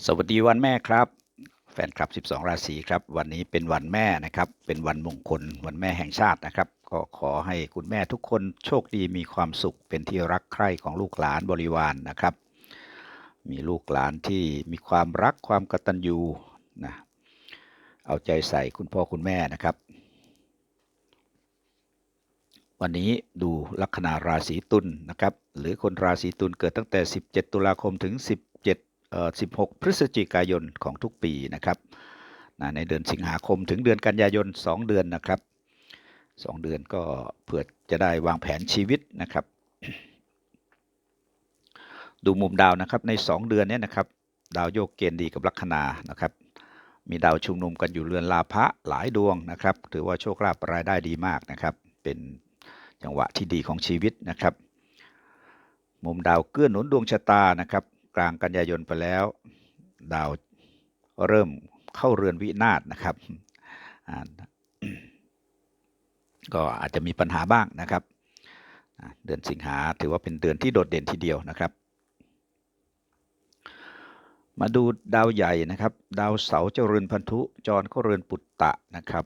สวัสดีวันแม่ครับ แฟนคลับ 12 ราศีครับ วันนี้เป็นวันแม่นะครับ เป็นวันมงคล วันแม่แห่งชาตินะครับ ก็ขอให้คุณแม่ทุกคนโชคดีมีความสุข เป็นที่รักใคร่ของลูกหลานบริวารนนะครับ มีลูกหลานที่มีความรักความกตัญญูนะเอาใจใส่คุณพ่อคุณแม่นะครับ วันนี้ดูลัคนาราศีตุลนะครับ หรือคนราศีตุลเกิดตั้งแต่ 17 ตุลาคมถึง17เอ่อ 16 พฤศจิกายนของทุกปีนะครับนะในเดือนสิงหาคมถึงเดือนกันยายน 2 เดือนนะครับ 2 เดือนก็เพื่อจะได้วางแผนชีวิตนะครับ ดูมุมดาวนะครับใน 2 เดือนนี้นะครับ ดาวโยกเกณฑ์ดีกับลัคนานะครับ มีดาวชุมนุมกันอยู่เรือนลาภะหลายดวงนะครับ ถือว่าโชคลาภรายได้ดีมากนะครับ เป็นจังหวะที่ดีของชีวิตนะครับ มุมดาวเกื้อหนุนดวงชะตานะครับ กลางกันยายนไปแล้ว ดาวเริ่มเข้าเรือนวินาศนะครับ ก็อาจจะมีปัญหาบ้างนะครับ เดือนสิงหาถือว่าเป็นเดือนที่โดดเด่นทีเดียวนะครับ มาดูดาวใหญ่นะครับ ดาวเสาเจรือนพันธุจรก็เรือนปุตตะนะครับ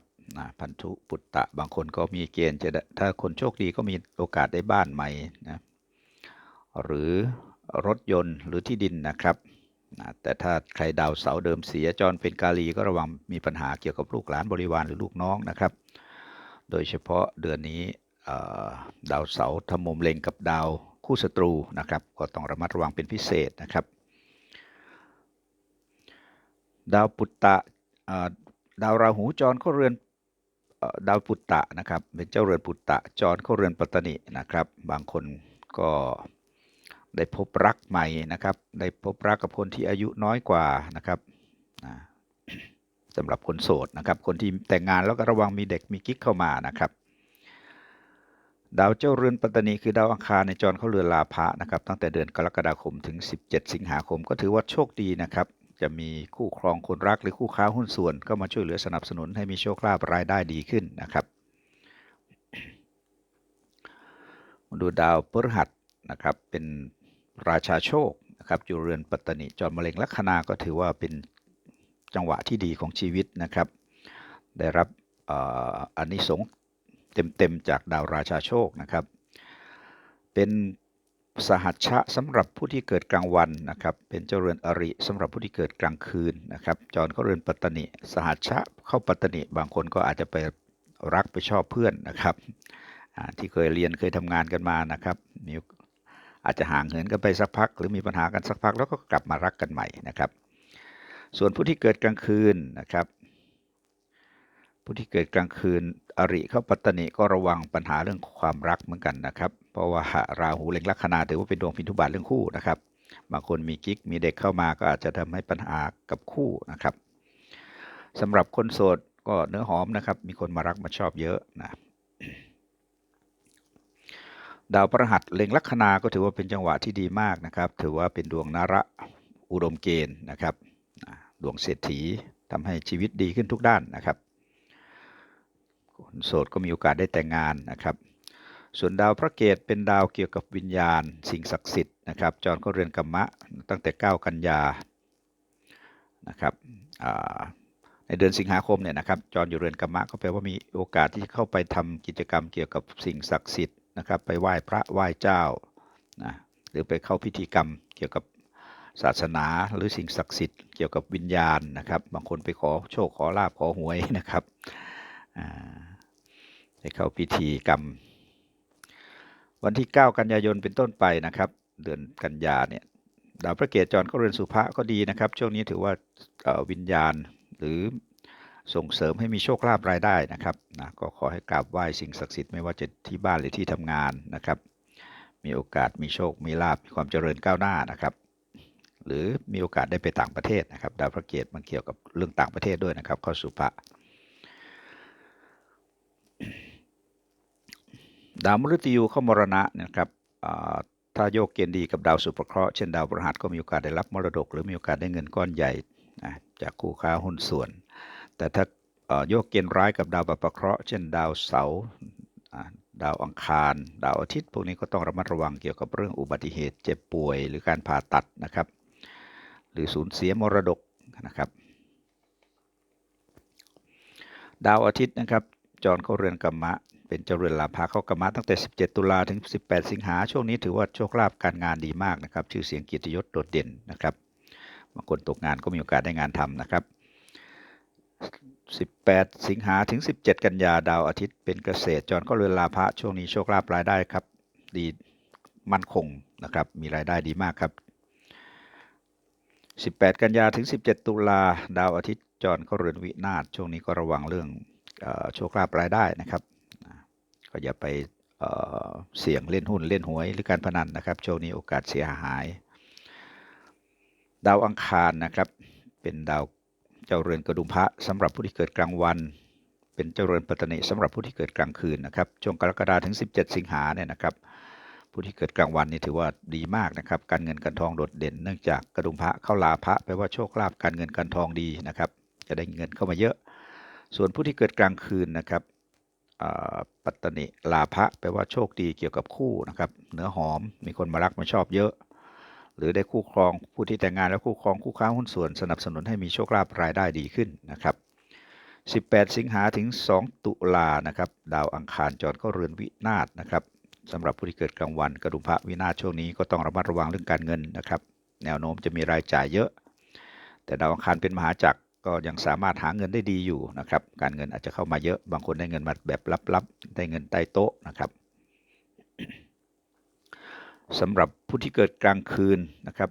พันธุปุตตะบางคนก็มีเกณฑ์จะถ้าคนโชคดีก็มีโอกาสได้บ้านใหม่นะหรือ รถยนต์หรือที่ดินนะครับนะแต่ถ้าใครดาวเสาเดิมเสียจรเป็นกาลีก็ระวังมีปัญหาเกี่ยวกับลูกหลานบริวารหรือลูกน้องนะครับ โดยเฉพาะเดือนนี้ดาวเสาทำมุมเล็งกับดาวคู่ศัตรูนะครับ ก็ต้องระมัดระวังเป็นพิเศษนะครับ ดาวปุตตะดาวราหูจรเข้าเรือนดาวปุตตะนะครับเป็นเจ้าเรือนปุตตะจรเข้าเรือนปัตตนินะครับ บางคนก็ ได้พบรักใหม่นะครับ ได้พบรักกับคนที่อายุน้อยกว่านะครับสำหรับคนโสดนะครับ คนที่แต่งงานแล้วก็ระวังมีเด็กมีกิ๊กเข้ามานะครับ ดาวเจ้าเรือนปัตตนีคือดาวอังคารในจรเข้าเรือนลาภะนะครับ ตั้งแต่เดือนกรกฎาคมถึง 17 สิงหาคม ก็ถือว่าโชคดีนะครับ จะมีคู่ครองคนรักหรือคู่ค้าหุ้นส่วนก็มาช่วยเหลือสนับสนุนให้มีโชคลาภรายได้ดีขึ้นนะครับมาดูดาวพฤหัสนะครับเป็น ราชาโชคนะครับอยู่เรือนปัตตนิจรมะเร็งลัคนาก็ถือว่าเป็นจังหวะที่ดีของชีวิตนะครับ ได้รับอานิสงส์เต็มๆจากดาวราชาโชคนะครับ เป็นสหัชชะสำหรับผู้ที่เกิดกลางวันนะครับ เป็นเจรือนอริสำหรับผู้ที่เกิดกลางคืนนะครับจรก็เรือนปัตตนิสหัชชะเข้าปัตตนิบางคนก็อาจจะไปรักไปชอบเพื่อนนะครับที่เคยเรียนเคยทำงานกันมานะครับมี อาจจะห่างเหินกันไปสักพัก หรือมีปัญหากันสักพักแล้วก็กลับมารักกันใหม่นะครับ ส่วนผู้ที่เกิดกลางคืนนะครับ ผู้ที่เกิดกลางคืน อริเข้าปัตตนิก็ระวังปัญหาเรื่องความรักเหมือนกันนะครับ เพราะว่าราหูเล็งลัคนาถือว่าเป็นดวงพินทุบาทเรื่องคู่นะครับบางคนมีกิ๊กมีเด็กเข้ามาก็อาจจะทำให้ปัญหากับคู่นะครับสำหรับคนโสดก็เนื้อหอมนะครับ มีคนมารักมาชอบเยอะนะ ดาวพฤหัสเล็งลัคนาก็ถือว่าเป็นจังหวะที่ดีมากนะครับ ถือว่าเป็นดวงนาระอุดมเกณฑ์นะครับ ดวงเศรษฐีทำให้ชีวิตดีขึ้นทุกด้านนะครับคนโสดก็มีโอกาสได้แต่งงานนะครับ ส่วนดาวพระเกตเป็นดาวเกี่ยวกับวิญญาณ สิ่งศักดิ์สิทธิ์นะครับจรก็เรือนกรรมะตั้งแต่ 9 กันยานะครับในเดือนสิงหาคมเนี่ยนะครับจรอยู่เรือนกรรมะก็แปลว่ามีโอกาสที่จะเข้าไปทำกิจกรรมเกี่ยวกับสิ่งศักดิ์สิทธิ์ นะครับไปไหว้พระไหว้เจ้านะหรือไปเข้าพิธีกรรมเกี่ยวกับศาสนาหรือสิ่งศักดิ์สิทธิ์เกี่ยวกับวิญญาณนะครับ บางคนไปขอโชคขอลาบขอหวยนะครับไปเข้าพิธีกรรม วันที่ 9 กันยายนเป็นต้นไปนะครับ เดือนกันยาเนี่ยดาวพระเกตจรก็เรือนสุภะก็ดีนะครับ ช่วงนี้ถือว่าวิญญาณหรือ ส่งเสริมให้มีโชคลาภรายได้นะครับนะก็ขอให้กราบไหว้สิ่งศักดิ์สิทธิ์ไม่ว่าจะที่บ้านหรือที่ทำงานนะครับ มีโอกาสมีโชคมีลาภมีความเจริญก้าวหน้านะครับ หรือมีโอกาสได้ไปต่างประเทศนะครับ ดาวพระเกียรติมันเกี่ยวกับเรื่องต่างประเทศด้วยนะครับ เข้าสุภะดาวมฤตยูเข้ามรณะนะครับถ้าโยกเกณฑ์ดีกับดาวสุภเคราะห์เช่นดาวพฤหัสก็มีโอกาสได้รับมรดก หรือมีโอกาสได้เงินก้อนใหญ่จากคู่ค้าหุ้นส่วน แต่ถ้าโยกเกณฑ์ร้ายกับดาวบัพเคราะห์เช่นดาวเสาร์ดาวอังคาร ดาวอาทิตย์พวกนี้ก็ต้องระมัดระวังเกี่ยวกับเรื่องอุบัติเหตุเจ็บป่วย หรือการผ่าตัดนะครับ หรือสูญเสียมรดกนะครับ ดาวอาทิตย์นะครับ จรเข้าเรือนกัมมะ เป็นเจรือนลาภะเข้ากัมมะตั้งแต่ 17 ตุลาถึง 18 สิงหาช่วงนี้ถือว่าโชคลาภการงานดีมากนะครับ ชื่อเสียงเกียรติยศโดดเด่นนะครับบางคนตกงานก็มีโอกาสได้งานทำนะครับ 18 สิงหาถึง 17 กันยาดาวอาทิตย์เป็นเกษตร จรเข้าเรือนลาภะช่วงนี้โชคลาภรายได้ครับ ดีมั่นคงนะครับ มีรายได้ดีมากครับ 18 กันยาถึง 17 ตุลาดาวอาทิตย์จรเข้าเรือนวินาศช่วงนี้ก็ระวังเรื่องโชคลาภรายได้นะครับ ก็อย่าไปเสี่ยงเล่นหุ้นเล่นหวยหรือการพนันนะครับช่วงนี้โอกาสเสียหาย ดาวอังคารนะครับ เป็นดาว เจ้าเรือนกระดุมพระสำหรับผู้ที่เกิดกลางวัน เป็นเจ้าเรือนปัตตนิสำหรับผู้ที่เกิดกลางคืนนะครับช่วงกรกฎาถึง 17 สิงหาเนี่ยนะครับ ผู้ที่เกิดกลางวันนี่ถือว่าดีมากนะครับ การเงินการทองโดดเด่น เนื่องจากกระดุมพระเข้าลาพระแปลว่าโชคลาภการเงินการทองดีนะครับ จะได้เงินเข้ามาเยอะ ส่วนผู้ที่เกิดกลางคืนนะครับปัตตนิลาภะแปลว่าโชคดีเกี่ยวกับคู่นะครับเนื้อหอมมีคนมารักมาชอบเยอะ หรือได้คู่ครองผู้ที่แต่งงานแล้วคู่ครองคู่ค้าหุ้นส่วนสนับสนุนให้มีโชคลาภรายได้ดีขึ้นนะครับ 18 สิงหาถึง 2 ตุลานะครับดาวอังคารจรเข้าเรือนวินาศนะครับสำหรับผู้ที่เกิดกลางวันกระดุมพระวินาศช่วงนี้ก็ต้องระมัดระวังเรื่องการเงินนะครับ แนวโน้มจะมีรายจ่ายเยอะ แต่ดาวอังคารเป็นมหาจักรก็ยังสามารถหาเงินได้ดีอยู่นะครับ การเงินอาจจะเข้ามาเยอะ บางคนได้เงินมาแบบลับๆ ได้เงินใต้โต๊ะนะครับ สำหรับผู้ที่เกิดกลางคืนนะครับ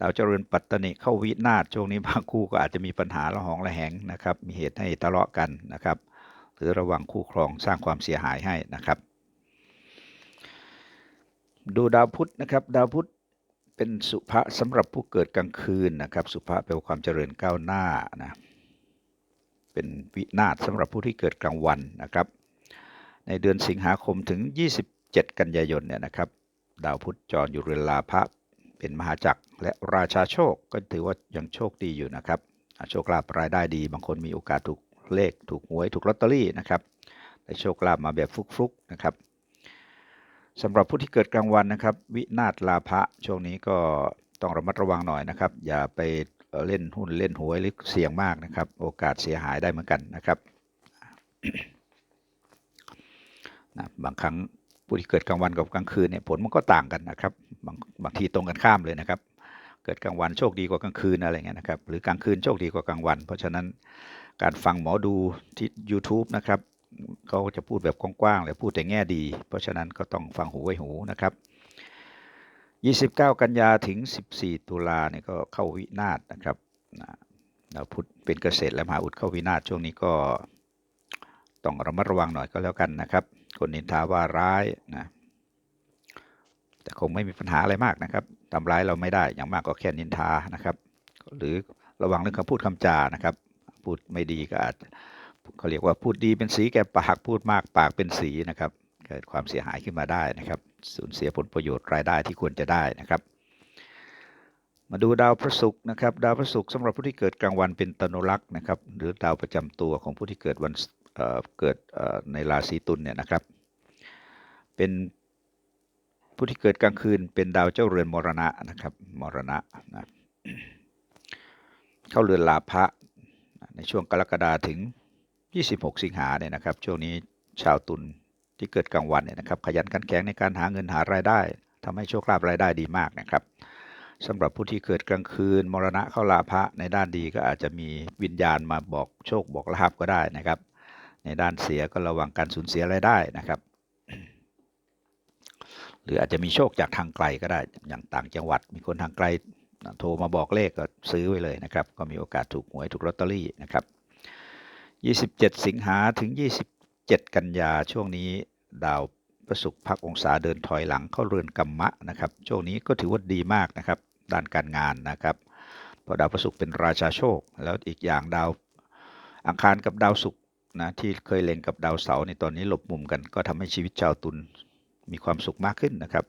ดาวเจริญปัตตนิเข้าวินาศช่วงนี้บางคู่ก็อาจจะมีปัญหาระหองระแหงนะครับ มีเหตุให้ทะเลาะกันนะครับ หรือระวังคู่ครองสร้างความเสียหายให้นะครับ ดูดาวพุธนะครับดาวพุธเป็นสุภะสำหรับผู้เกิดกลางคืนนะครับ สุภะแปลว่าความเจริญก้าวหน้านะเป็นวินาศสำหรับผู้ที่เกิดกลางวันนะครับ ในเดือนสิงหาคมถึง 27 กันยายนเนี่ยนะครับ ดาวพุธจรอยู่เรือนลาภะเป็นมหาจักรและราชาโชคก็ถือว่ายังโชคดีอยู่นะครับ โชคลาภรายได้ดี บางคนมีโอกาสถูกเลขถูกหวยถูกลอตเตอรี่นะครับได้โชคลาภมาแบบฟุกๆนะครับสำหรับผู้ที่เกิดกลางวันนะครับ วินาศลาภะช่วงนี้ก็ต้องระมัดระวังหน่อยนะครับ อย่าไปเอ่อเล่นหุ้นเล่นหวยหรือเสี่ยงมากนะครับ โอกาสเสียหายได้เหมือนกันนะครับนะบางครั้ง ผู้ที่เกิดกลางวันกับกลางคืนเนี่ยผลมันก็ต่างกันนะครับบางบางทีตรงกันข้ามเลยนะครับ เกิดกลางวันโชคดีกว่ากลางคืนอะไรเงี้ยนะครับ หรือกลางคืนโชคดีกว่ากลางวัน เพราะฉะนั้นการฟังหมอดูที่ YouTube นะครับเขาจะพูดแบบกว้างๆเลยพูดแต่แง่ดี เพราะฉะนั้นก็ต้องฟังหูไว้หูนะครับ 29 กันยาถึง 14 ตุลาเนี่ยก็เข้าวินาศนะครับนะดาวพุธเป็นเกษตรและมหาอุดเข้าวินาศช่วงนี้ก็ต้องระมัดระวังหน่อยก็แล้วกันนะครับ คนนินทาว่าร้ายนะแต่คงไม่มีปัญหาอะไรมากนะครับทำร้ายเราไม่ได้อย่างมากก็แค่นินทานะครับ หรือระวังเรื่องคำพูดคำจานะครับ พูดไม่ดีก็อาจเขาเรียกว่าพูดดีเป็นสีแก่ปากพูดมากปากเป็นสีนะครับ เกิดความเสียหายขึ้นมาได้นะครับ สูญเสียผลประโยชน์รายได้ที่ควรจะได้นะครับ มาดูดาวพระศุกร์นะครับ ดาวพระศุกร์สำหรับผู้ที่เกิดกลางวันเป็นตนุรักษ์นะครับ หรือดาวประจำตัวของผู้ที่เกิดวัน เกิดในราศีตุลเนี่ยนะครับ เป็นผู้ที่เกิดกลางคืนเป็นดาวเจ้าเรือนมรณะนะครับมรณะนะเข้าเรือนลาภะในช่วงกรกฎาถึง 26 สิงหาเนี่ยนะครับ ช่วงนี้ชาวตุลที่เกิดกลางวันเนี่ยนะครับ ขยันขันแข็งในการหาเงินหารายได้ทำให้โชคลาภรายได้ดีมากนะครับสำหรับผู้ที่เกิดกลางคืน มรณะเข้าลาภะในด้านดีก็อาจจะมีวิญญาณมาบอกโชคบอกลาภก็ได้นะครับ ในด้านเสียก็ระวังการสูญเสียรายได้นะครับ หรืออาจจะมีโชคจากทางไกลก็ได้อย่างต่างจังหวัด มีคนทางไกลโทรมาบอกเลขก็ซื้อไว้เลยนะครับ ก็มีโอกาสถูกหวยถูกลอตเตอรี่นะครับ 27 สิงหาถึง 27 กันยาช่วงนี้ดาวพระศุกร์พักองศาเดินถอยหลังเข้าเรือนกัมมะนะครับ ช่วงนี้ก็ถือว่าดีมากนะครับ ด้านการงานนะครับเพราะดาวพระศุกร์เป็นราชาโชค แล้วอีกอย่างดาวอังคารกับดาวศุกร์ นะที่เคยเล็งกับดาวเสาร์ในตอนนี้หลบมุมกัน ก็ทำให้ชีวิตชาวตุลมีความสุขมากขึ้นนะครับ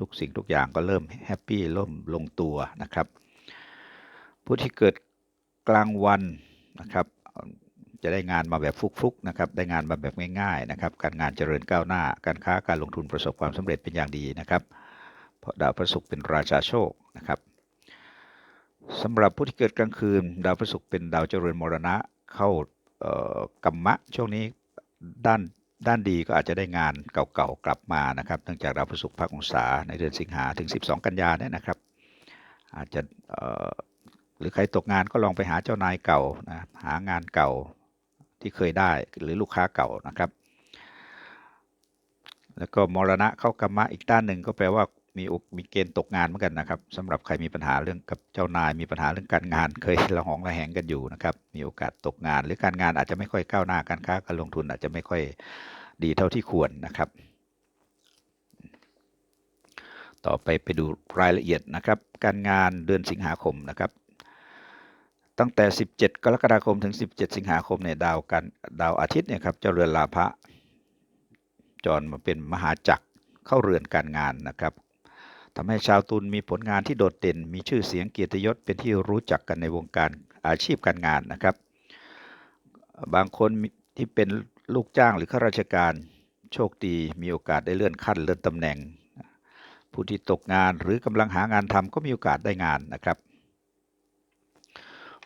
ทุกสิ่งทุกอย่างก็เริ่มแฮปปี้เริ่มลงตัวนะครับผู้ที่เกิดกลางวันนะครับจะได้งานมาแบบฟุกๆนะครับ ได้งานมาแบบง่ายๆนะครับ การงานเจริญก้าวหน้า การค้าการลงทุนประสบความสำเร็จเป็นอย่างดีนะครับ เพราะดาวพระศุกร์เป็นราชาโชคนะครับสำหรับผู้ที่เกิดกลางคืน ดาวพฤหัสเป็นดาวเจริญมรณะเข้า กัมมะช่วงนี้ด้านด้านดีก็อาจจะได้งานเก่าๆกลับมานะครับเนื่องจากดาวพฤหัสพักองศาในเดือนสิงหาถึง 12 กันยาเนี่ยนะครับ อาจจะหรือใครตกงานก็ลองไปหาเจ้านายเก่านะหางานเก่าที่เคยได้หรือลูกค้าเก่านะครับ แล้วก็มรณะเข้ากรรมะอีกด้านหนึ่งก็แปลว่า มีอกมีเกณฑ์ตกงานเหมือนกันนะครับสำหรับใครมีปัญหาเรื่องกับเจ้านายมีปัญหาเรื่องการงาน เคยระหองระแหงกันอยู่นะครับ มีโอกาสตกงาน หรือการงานอาจจะไม่ค่อยก้าวหน้าการค้าการลงทุนอาจจะไม่ค่อยดีเท่าที่ควรนะครับ ต่อไปไปดูรายละเอียดนะครับ การงานเดือนสิงหาคมนะครับ ตั้งแต่ 17 กรกฎาคมถึง 17 สิงหาคมเนี่ยดาวกันดาวอาทิตย์เนี่ยครับเจ้าเรือนลาภะจรมาเป็นมหาจักรเข้าเรือนการงานนะครับ ทำให้ชาวตุลมีผลงานที่โดดเด่น มีชื่อเสียงเกียรติยศเป็นที่รู้จักกันในวงการอาชีพการงานนะครับ บางคนที่เป็นลูกจ้างหรือข้าราชการโชคดีมีโอกาสได้เลื่อนขั้นเลื่อนตำแหน่ง ผู้ที่ตกงานหรือกำลังหางานทำก็มีโอกาสได้งานนะครับ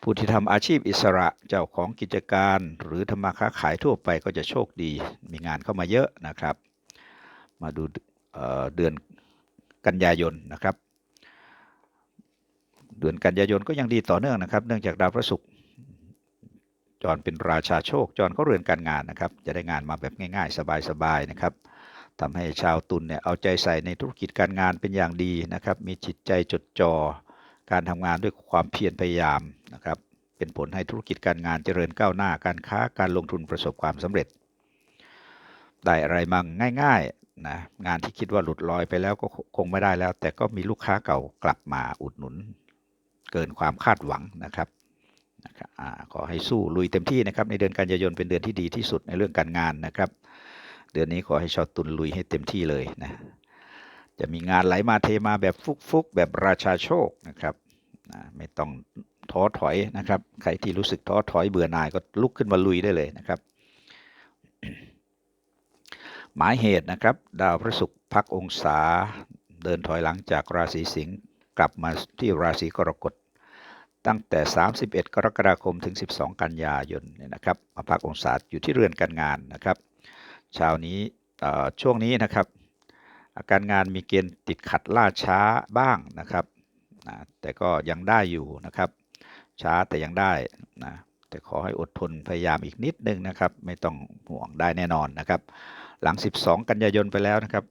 ผู้ที่ทำอาชีพอิสระเจ้าของกิจการ หรือทำมาค้าขายทั่วไปก็จะโชคดีมีงานเข้ามาเยอะนะครับ มาดูเอ่อเดือน กันยายนนะครับ เดือนกันยายนก็ยังดีต่อเนื่องนะครับ เนื่องจากดาวพระศุกร์จรเป็นราชาโชค จรเขาเรือนการงานนะครับ จะได้งานมาแบบง่ายๆ สบายๆนะครับทำให้ชาวตุลเนี่ยเอาใจใส่ในธุรกิจการงานเป็นอย่างดีนะครับ มีจิตใจจดจ่อการทำงานด้วยความเพียรพยายามนะครับ เป็นผลให้ธุรกิจการงานเจริญก้าวหน้าการค้าการลงทุนประสบความสำเร็จ ได้อะไรมั่งง่ายๆ นะงานที่คิดว่าหลุดลอยไปแล้วก็คงไม่ได้แล้ว แต่ก็มีลูกค้าเก่ากลับมาอุดหนุน เกินความคาดหวังนะครับนะครับขอให้สู้ลุยเต็มที่นะครับ ในเดือนกันยายนเป็นเดือนที่ดีที่สุดในเรื่องการงานนะครับ เดือนนี้ขอให้ชาวตุลลุยให้เต็มที่เลยนะจะมีงานไหลมาเทมาแบบฟุกๆแบบราชาโชคนะครับนะไม่ต้องท้อถอยนะครับ ใครที่รู้สึกท้อถอยเบื่อหน่ายก็ลุกขึ้นมาลุยได้เลยนะครับ หมายเหตุนะครับ ดาวพระศุกร์พักองศา เดินถอยหลังจากราศีสิงห์กลับมาที่ราศีกรกฎตั้งแต่ 31 กรกฎาคมถึง 12 กันยายนเนี่ยนะครับมาพักองศาอยู่ที่เรือนการงานนะครับเช้านี้ช่วงนี้นะครับ การงานมีเกณฑ์ติดขัดล่าช้าบ้างนะครับนะแต่ก็ยังได้อยู่นะครับ ช้าแต่ยังได้นะแต่ขอให้อดทนพยายามอีกนิดนึงนะครับ ไม่ต้องห่วงได้แน่นอนนะครับ หลัง 12 กันยายนไปแล้วนะครับ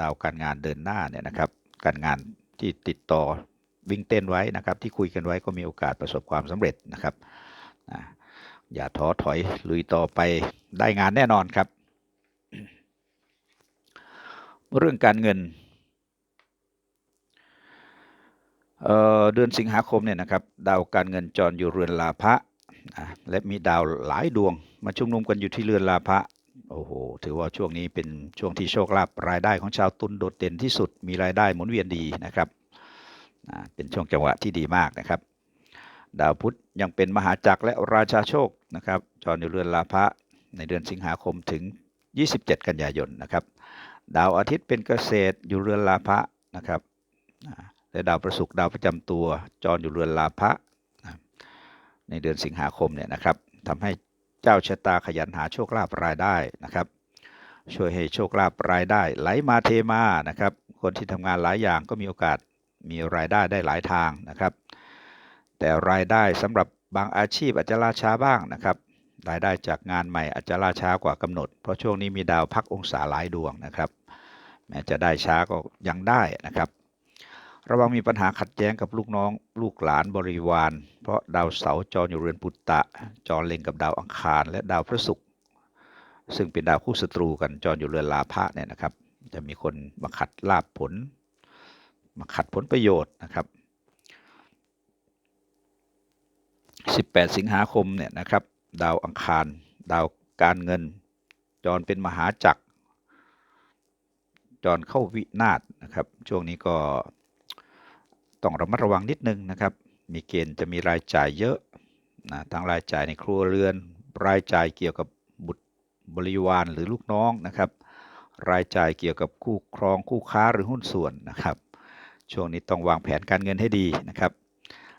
ดาวการงานเดินหน้าเนี่ยนะครับ การงานที่ติดต่อวิ่งเต้นไว้นะครับ ที่คุยกันไว้ก็มีโอกาสประสบความสำเร็จนะครับอย่าท้อถอยลุยต่อไปได้งานแน่นอนครับ เรื่องการเงินเเดือนสิงหาคมเนี่ยนะครับ ดาวการเงินจรอยู่เรือนลาภะและมีดาวหลายดวง มาชุมนุมกันอยู่ที่เรือนลาภะ โอ้โห ถือว่าช่วงนี้เป็นช่วงที่โชคลาภรายได้ของชาวตุลโดดเด่นที่สุด มีรายได้หมุนเวียนดีนะครับ เป็นช่วงจังหวะที่ดีมากนะครับ ดาวพุธยังเป็นมหาจักรและราชาโชคนะครับ จรอยู่เรือนลาภะในเดือนสิงหาคมถึง 27 กันยายนนะครับ ดาวอาทิตย์เป็นเกษตรอยู่เรือนลาภะนะครับและดาวประศุกดาวประจำตัว จรอยู่เรือนลาภะในเดือนสิงหาคมเนี่ยนะครับทำให้ เจ้าชะตาขยันหาโชคลาภรายได้นะครับ ช่วยให้โชคลาภรายได้ ไหลมาเทมานะครับ คนที่ทำงานหลายอย่างก็มีโอกาสมีรายได้ได้หลายทางนะครับ แต่รายได้สำหรับบางอาชีพอาจจะล่าช้าบ้างนะครับ รายได้จากงานใหม่อาจจะล่าช้ากว่ากำหนด เพราะช่วงนี้มีดาวพักองศาหลายดวงนะครับแม้จะได้ช้าก็ยังได้นะครับ ระวังมีปัญหาขัดแย้งกับลูกน้อง ลูกหลานบริวาร เพราะดาวเสาร์จรอยู่เรือนปุตตะ จรเล็งกับดาวอังคาร และดาวพระศุกร์ซึ่งเป็นดาวคู่ศัตรูกันจรอยู่เรือนลาภะเนี่ยนะครับ จะมีคนมาขัดลาบผล มาขัดผลประโยชน์นะครับ 18 สิงหาคมเนี่ยนะครับ ดาวอังคาร ดาวการเงิน จรเป็นมหาจักรจรเข้าวินาศนะครับ ช่วงนี้ก็ ต้องระมัดระวังนิดนึงนะครับ มีเกณฑ์จะมีรายจ่ายเยอะนะทั้งรายจ่ายในครัวเรือน รายจ่ายเกี่ยวกับบุตรบริวารหรือลูกน้องนะครับ รายจ่ายเกี่ยวกับคู่ครองคู่ค้าหรือหุ้นส่วนนะครับ ช่วงนี้ต้องวางแผนการเงินให้ดีนะครับ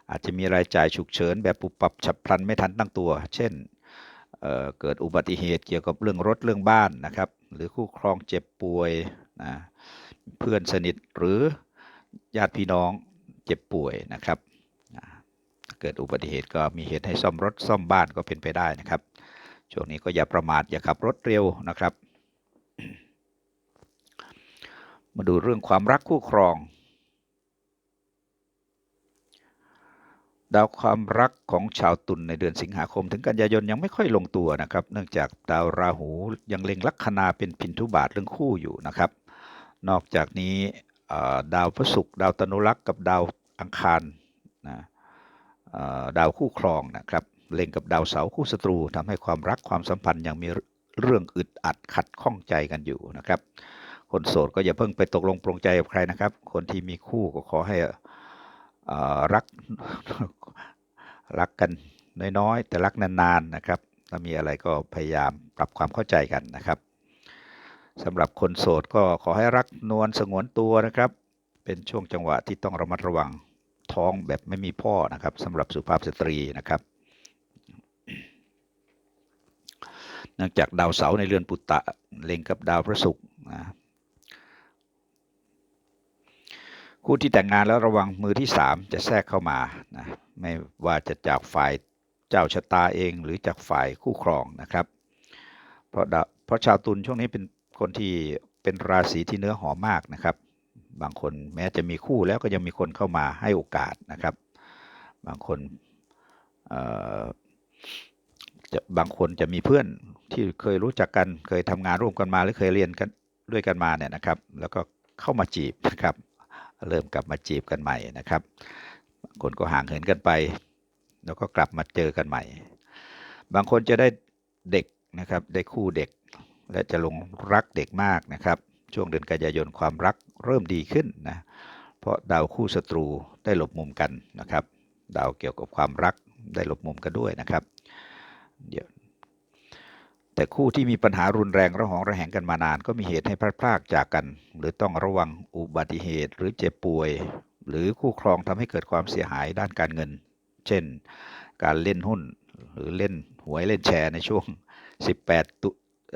อาจจะมีรายจ่ายฉุกเฉินแบบปุบปับฉับพลันไม่ทันตั้งตัว เช่นเเกิดอุบัติเหตุเกี่ยวกับเรื่องรถเรื่องบ้านนะครับ หรือคู่ครองเจ็บป่วยนะเพื่อนสนิทหรือญาติพี่น้อง จ็บป่วยนะครับเกิดอุบัติเหตุก็มีเหตุให้ซ่อมรถซ่อมบ้านก็เป็นไปได้นะครับ ช่วงนี้ก็อย่าประมาทอย่าขับรถเร็วนะครับ มาดูเรื่องความรักคู่ครอง ดาวความรักของชาวตุลในเดือนสิงหาคม ถึงกันยายนยังไม่ค่อยลงตัวนะครับ เนื่องจากดาวราหูยังเล็งลัคนาเป็นพินทุบาทเรื่องคู่อยู่นะครับ นอกจากนี้ดาวพฤหัสดาวตนุรักษ์กับดาว อังคารนะดาวคู่ครองนะครับเล็งกับดาวเสาร์คู่ศัตรูทำให้ความรักความสัมพันธ์ยังมีเรื่องอึดอัดขัดข้องใจกันอยู่นะครับ คนโสดก็อย่าเพิ่งไปตกลงปรงใจกับใครนะครับ คนที่มีคู่ก็ขอให้รักรักกันน้อยๆ แต่รักนานๆนะครับถ้ามีอะไรก็พยายามปรับความเข้าใจกันนะครับสำหรับคนโสดก็ขอให้รักนวลสงวนตัวนะครับ เป็นช่วงจังหวะที่ต้องระมัดระวัง ท้องแบบไม่มีพ่อนะครับสำหรับสุภาพสตรีนะครับ เนื่องจากดาวเสาร์ในเรือนปุตตะเล็งกับดาวพระศุกร์นะคู่ที่แต่งงานแล้วระวังมือที่สามจะแทรกเข้ามานะไม่ว่าจะจากฝ่ายเจ้าชะตาเองหรือจากฝ่ายคู่ครองนะครับ เพราะดาวเพราะชาวตุลช่วงนี้เป็นคนที่เป็นราศีที่เนื้อหอมมากนะครับ บางคนแม้จะมีคู่แล้วก็ยังมีคนเข้ามาให้โอกาสนะครับ บางคนจะบางคนจะมีเพื่อนที่เคยรู้จักกัน เคยทำงานร่วมกันมาหรือเคยเรียนกันด้วยกันมาเนี่ยนะครับ แล้วก็เข้ามาจีบนะครับ เริ่มกลับมาจีบกันใหม่นะครับบางคนก็ห่างเหินกันไป แล้วก็กลับมาเจอกันใหม่ บางคนจะได้เด็กนะครับ ได้คู่เด็ก และจะหลงรักเด็กมากนะครับ ช่วงเดือนกันยายนความรักเริ่มดีขึ้นนะเพราะดาวคู่ศัตรูได้หลบมุมกันนะครับดาวเกี่ยวกับความรักได้หลบมุมกันด้วยนะครับเดี๋ยวแต่คู่ที่มีปัญหารุนแรงระหองระแหงกันมานาน ก็มีเหตุให้พลาดพลากจากกัน หรือต้องระวังอุบัติเหตุ หรือเจ็บป่วย หรือคู่ครองทำให้เกิดความเสียหายด้านการเงิน เช่น การเล่นหุ้นหรือเล่นหวยเล่นแชร์ในช่วง 18 ตุ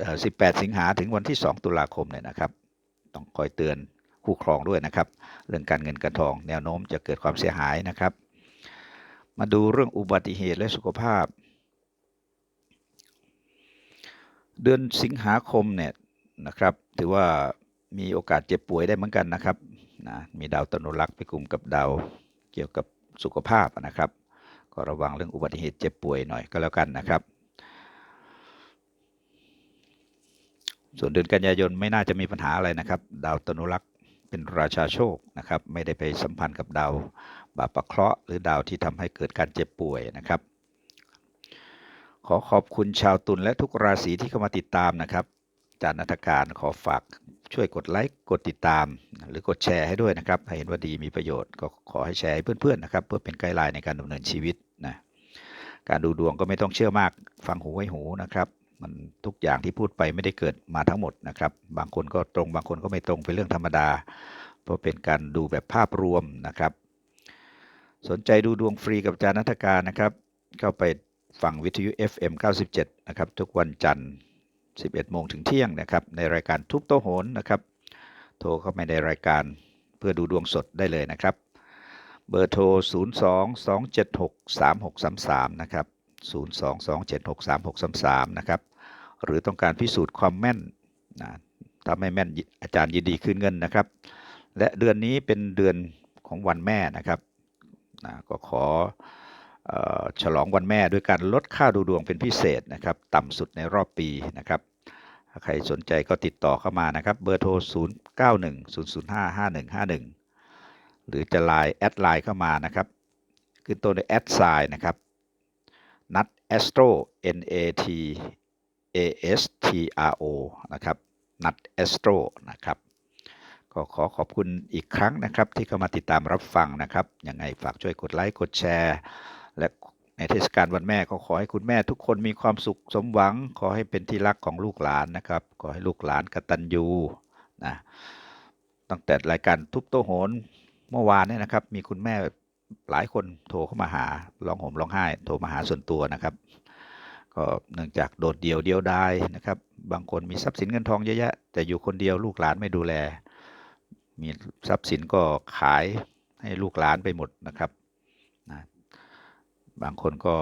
18 สิงหาถึงวันที่ 2 ตุลาคมเนี่ยนะครับ ต้องคอยเตือนคู่ครองด้วยนะครับ เรื่องการเงินการทองแนวโน้มจะเกิดความเสียหายนะครับ มาดูเรื่องอุบัติเหตุและสุขภาพ เดือนสิงหาคมเนี่ยนะครับ ถือว่ามีโอกาสเจ็บป่วยได้เหมือนกันนะครับนะมีดาวตนุรักษ์ไปกลุ่มกับดาวเกี่ยวกับสุขภาพนะครับ ก็ระวังเรื่องอุบัติเหตุเจ็บป่วยหน่อยก็แล้วกันนะครับ ส่วนเดือนกันยายนไม่น่าจะมีปัญหาอะไรนะครับ ดาวตนุรักษ์เป็นราชาโชคนะครับ ไม่ได้ไปสัมพันธ์กับดาวบาปะเคราะห์หรือดาวที่ทำให้เกิดการเจ็บป่วยนะครับ ขอขอบคุณชาวตุลและทุกราศีที่เข้ามาติดตามนะครับจารย์นัฐการขอฝากช่วยกดไลค์กดติดตาม หรือกดแชร์ให้ด้วยนะครับถ้าเห็นว่าดีมีประโยชน์ก็ขอให้แชร์ให้เพื่อนๆนะครับ เพื่อเป็นไกด์ไลน์ในการดำเนินชีวิตนะการดูดวงก็ไม่ต้องเชื่อมาก ฟังหูไว้หูนะครับ มันทุกอย่างที่พูดไปไม่ได้เกิดมาทั้งหมดนะครับ บางคนก็ตรงบางคนก็ไม่ตรงเป็นเรื่องธรรมดา เพราะเป็นการดูแบบภาพรวมนะครับ สนใจดูดวงฟรีกับอาจารย์นัฐการนะครับ เข้าไปฟังวิทยุ FM 97 นะครับ ทุกวันจันทร์ 11 โมงถึงเที่ยงนะครับ ในรายการทุกโตะโหนนะครับ โทรเข้ามาในรายการเพื่อดูดวงสดได้เลยนะครับ เบอร์โทร 02 276 3633 นะครับ 02 276 3633 นะครับ หรือต้องการพิสูจน์ความแม่นนะถ้าไม่แม่นอาจารย์ยินดีคืนเงินนะครับ และเดือนนี้เป็นเดือนของวันแม่นะครับนะก็ขออฉลองวันแม่ด้วยการลดค่าดูดวงเป็นพิเศษนะครับ ต่ำสุดในรอบปีนะครับใครสนใจก็ติดต่อเข้ามานะครับ เบอร์โทร 0 9 1 0 0 5 5 1 5 1 หรือจะไลน์แอดไลน์เข้ามานะครับ ขึ้นต้นด้วยแอดไซน์นะครับ นัดแอสโตร N A T A S T R O นะครับนัดแอสโตรนะครับก็ขอขอบคุณอีกครั้งนะครับที่เข้ามาติดตามรับฟังนะครับยังไงฝากช่วยกดไลค์กดแชร์ และในเทศกาลวันแม่ก็ขอให้คุณแม่ทุกคนมีความสุขสมหวัง ขอให้เป็นที่รักของลูกหลานนะครับ ขอให้ลูกหลานกตัญญูนะตั้งแต่รายการทุบโตะโหนเมื่อวานเนี่ยนะครับ มีคุณแม่ หลายคนโทรเข้ามาหาร้องห่มร้องไห้ โทรมาหาส่วนตัวนะครับ ก็เนื่องจากโดดเดี่ยวเดียวดายนะครับ บางคนมีทรัพย์สินเงินทองเยอะแยะ แต่อยู่คนเดียวลูกหลานไม่ดูแล มีทรัพย์สินก็ขายให้ลูกหลานไปหมดนะครับนะบางคนก็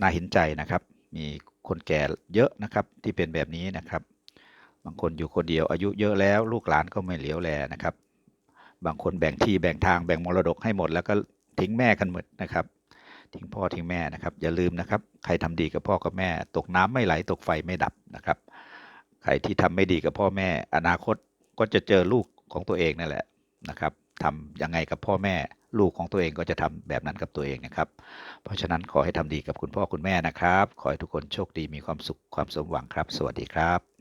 น่าเห็นใจนะครับ มีคนแก่เยอะนะครับที่เป็นแบบนี้นะครับ บางคนอยู่คนเดียวอายุเยอะแล้ว ลูกหลานก็ไม่เหลียวแลนะครับ บางคนแบ่งที่แบ่งทางแบ่งมรดกให้หมด แล้วก็ทิ้งแม่กันหมดนะครับ ทิ้งพ่อทิ้งแม่นะครับอย่าลืมนะครับ ใครทำดีกับพ่อกับแม่ ตกน้ำไม่ไหลตกไฟไม่ดับนะครับ ใครที่ทำไม่ดีกับพ่อแม่ อนาคตก็จะเจอลูกของตัวเองนั่นแหละนะครับทำยังไงกับพ่อแม่ลูกของตัวเองก็จะทำแบบนั้นกับตัวเองนะครับ เพราะฉะนั้นขอให้ทำดีกับคุณพ่อคุณแม่นะครับ ขอให้ทุกคนโชคดีมีความสุขความสมหวังครับ สวัสดีครับ